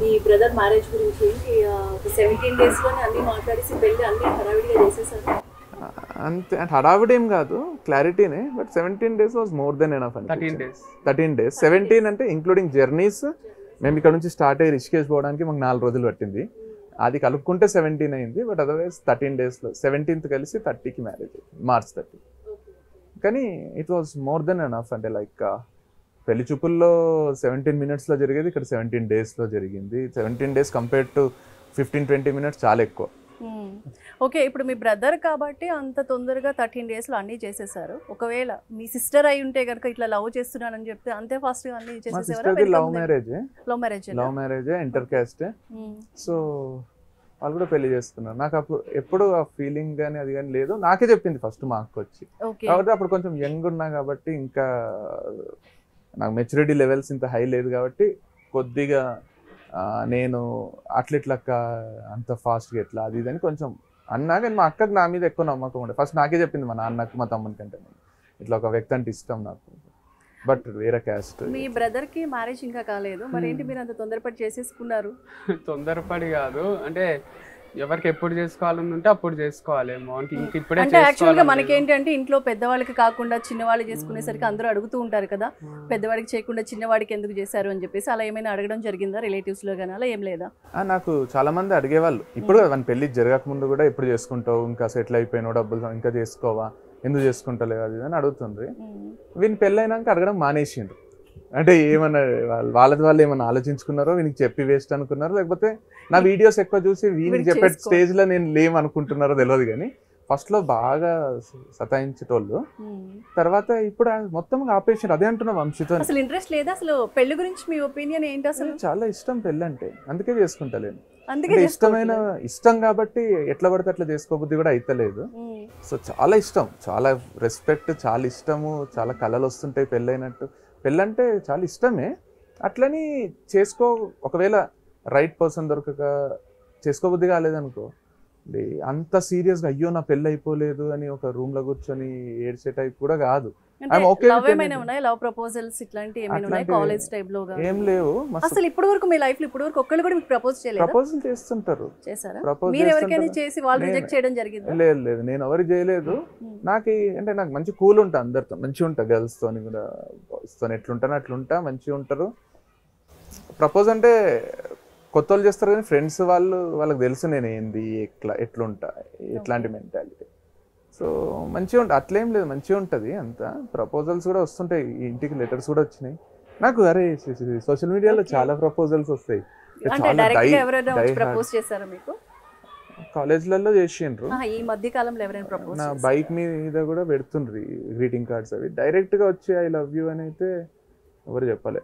మీ brother marriage గురించి ఏంటి ఒక సెవెంటీన్ డేస్లోనే అన్ని మాట్లాడేసి పెళ్ళి అన్ని హడావిడిగా చేసేసారు. అంతే అంటే హడావిడి ఏం కాదు క్లారిటీనే but seventeen days was more then enough అని thirteen days thirteen days seventeen అంటే ఇంక్లూడింగ్ జర్నీస్ మేము ఇక్కడ నుంచి స్టార్ట్ అయ్యి రిషికేష్ పోవడానికి మాకు నాలుగు రోజులు పట్టింది. అది కలుపుకుంటే సెవెంటీన్ అయింది బట్ అదర్వైజ్ థర్టీన్ డేస్లో సెవెంటీన్త్ కలిసి థర్టీకి మ్యారేజ్ మార్చ్ థర్టీ కానీ it was more then enough అంటే లైక్ పెళ్ళి చూపుల్లో సెవెంటీన్ మినిట్స్లో జరిగేది ఇక్కడ సెవెంటీన్ డేస్లో జరిగింది. Seventeen days compare to fifteen twenty minutes చాలా ఎక్కువ. ఓకే ఇప్పుడు మీ బ్రదర్ కాబట్టి అంత తొందరగా థర్టీన్ డేస్లో అన్ని చేసేసారు. ఒకవేళ మీ సిస్టర్ అయి ఉంటే కనుక ఇట్లా లవ్ చేస్తున్నానని చెప్తే అంతే ఫాస్ట్గా అన్ని చేసేసేవారా love marriage love marriage love marriage inter caste so వాళ్ళు కూడా పెళ్ళి చేసుకున్నారు నాకు అప్పుడు ఎప్పుడు ఆ ఫీలింగ్ కానీ అది కానీ లేదు. నాకే చెప్పింది ఫస్ట్ మా అక్క వచ్చి కాబట్టి అప్పుడు కొంచెం యంగ్ ఉన్నా కాబట్టి ఇంకా నాకు మెచ్యూరిటీ లెవెల్స్ ఇంత హై లేదు కాబట్టి కొద్దిగా నేను అట్లెట్లక్క అంత ఫాస్ట్గా ఎట్లా అది ఇది అని కొంచెం అన్నా కానీ మా అక్కకి నా మీద ఎక్కువ నమ్మకం ఉండే ఫస్ట్ నాకే చెప్పింది మా నాన్నకు మా తమ్ముని కంటే. ఇట్లా ఒక వ్యక్తి అంటే ఇష్టం నాకు. బట్ వేరే క్యాస్ట్ మీ బ్రదర్కి మ్యారేజ్ ఇంకా కాలేదు. మరి ఏంటి మీరు అంత తొందరపడి చేసేసుకున్నారు? తొందరపడి కాదు. అంటే ఎవరికి ఎప్పుడు చేసుకోవాలని ఉంటే అప్పుడు చేసుకోవాలి మనకి ఇంక ఇప్పుడే అంటే యాక్చువల్గా మనకి. ఏంటంటే ఇంట్లో పెద్దవాళ్ళకి కాకుండా చిన్నవాళ్ళు చేసుకునేసరికి అందరూ అడుగుతూ ఉంటారు కదా పెద్దవాడికి చేయకుండా చిన్నవాడికి ఎందుకు చేశారు అని చెప్పేసి అలా ఏమైనా అడగడం జరిగిందా రిలేటివ్స్లో కానీ అలా ఏం లేదా? నాకు చాలా మంది అడిగేవాళ్ళు. ఇప్పుడు మన పెళ్ళి జరగక ముందు కూడా ఎప్పుడు చేసుకుంటావు? ఇంకా సెటిల్ అయిపోయినావు డబ్బులు ఇంకా చేసుకోవా? ఎందుకు చేసుకుంటలేవు? అది అని అడుగుతుండ్రి. వీని పెళ్ళైనాక అడగడం మానేసిండ్రు. అంటే ఏమన్నా వాళ్ళ వాళ్ళది వాళ్ళు ఏమన్నా ఆలోచించుకున్నారో వీనికి చెప్పి వేస్ట్ అనుకున్నారో లేకపోతే నా వీడియోస్ ఎక్కువ చూసి వీనికి చెప్పే. స్టేజ్లో నేను లేమనుకుంటున్నారో తెలియదు కానీ ఫస్ట్లో బాగా సతాయించేటోళ్ళు. తర్వాత ఇప్పుడు మొత్తం ఆపేసారు అదే అంటున్నా వంశీతో. అసలు ఇంట్రెస్ట్ లేదా? అసలు పెళ్ళి గురించి మీ ఒపీనియన్ ఏంటి అసలు? చాలా ఇష్టం పెళ్ళి అంటే అందుకే చేసుకుంటలేను. అందుకే అంటే ఇష్టమైన. ఇష్టం కాబట్టి ఎట్లా పడితే అట్లా చేసుకోబుద్ధి కూడా అయితలేదు. సో చాలా ఇష్టం. చాలా రెస్పెక్ట్ చాలా ఇష్టము. చాలా కళలు వస్తుంటాయి పెళ్ళైనట్టు. పెళ్ళంటే చాలా ఇష్టమే. అట్లని చేసుకో ఒకవేళ రైట్ పర్సన్ దొరకక చేసుకోబుద్ధి కాలేదనుకో అంత సీరియస్గా అయ్యో నా పెళ్ళి అయిపోలేదు అని ఒక రూమ్లో కూర్చొని ఏడ్చే టైప్ కూడా కాదు. లవ్ ప్రపోజల్స్ ఇట్లాంటి కాలేజ్ టైప్లో? ఏం లేవు. అసలు వరకు మీ లైఫ్లో ఇప్పుడు వరకు ఒక్కళ్ళు కూడా మీకు ప్రపోజ్ చేయలేదు? ప్రపోజల్ చేస్తుంటారు. చేశారా? ప్రపోజ్ మీరు ఎవరికైనా చేసి వాళ్ళు నేను- రిజెక్ట్ చేయడం జరిగిందా? లేదు లేదు. నేను ఎవరు చేయలేదు. ఉమ్. నాకు అంటే నాకు మంచి కూల్ ఉంటా అందరితో. మంచిగా ఉంటా గర్ల్స్ తోని కూడా. బాయ్స్ తోని ఎట్లుంటాను అట్లుంటా. మంచిగా ఉంటారు. ప్రపోజ్ అంటే కొత్త వాళ్ళు చేస్తారు కానీ ఫ్రెండ్స్ వాళ్ళు వాళ్ళకి తెలుసు నేను ఏంది ఎట్లా ఎట్లుంటా ఎట్లాంటి మెంటాలిటీ సో మంచిగా ఉంటుంది అట్లేం లేదు మంచిగా ఉంటుంది అంతా. ప్రపోజల్స్ కూడా వస్తుంటాయి ఇంటికి లెటర్స్ కూడా వచ్చినాయి. నాకు అరే సోషల్ మీడియాలో. చాలా ప్రపోజల్స్ వస్తాయి. కాలేజ్లలో చేసిండ్రు. ఈ మధ్య కాలంలో ఎవరైనా ప్రపోజ్ నా బైక్ మీద కూడా పెడుతుండ్రి గ్రీటింగ్ కార్డ్స్ అవి. డైరెక్ట్గా వచ్చి ఐ లవ్ యూ అని అయితే ఎవరు చెప్పలే.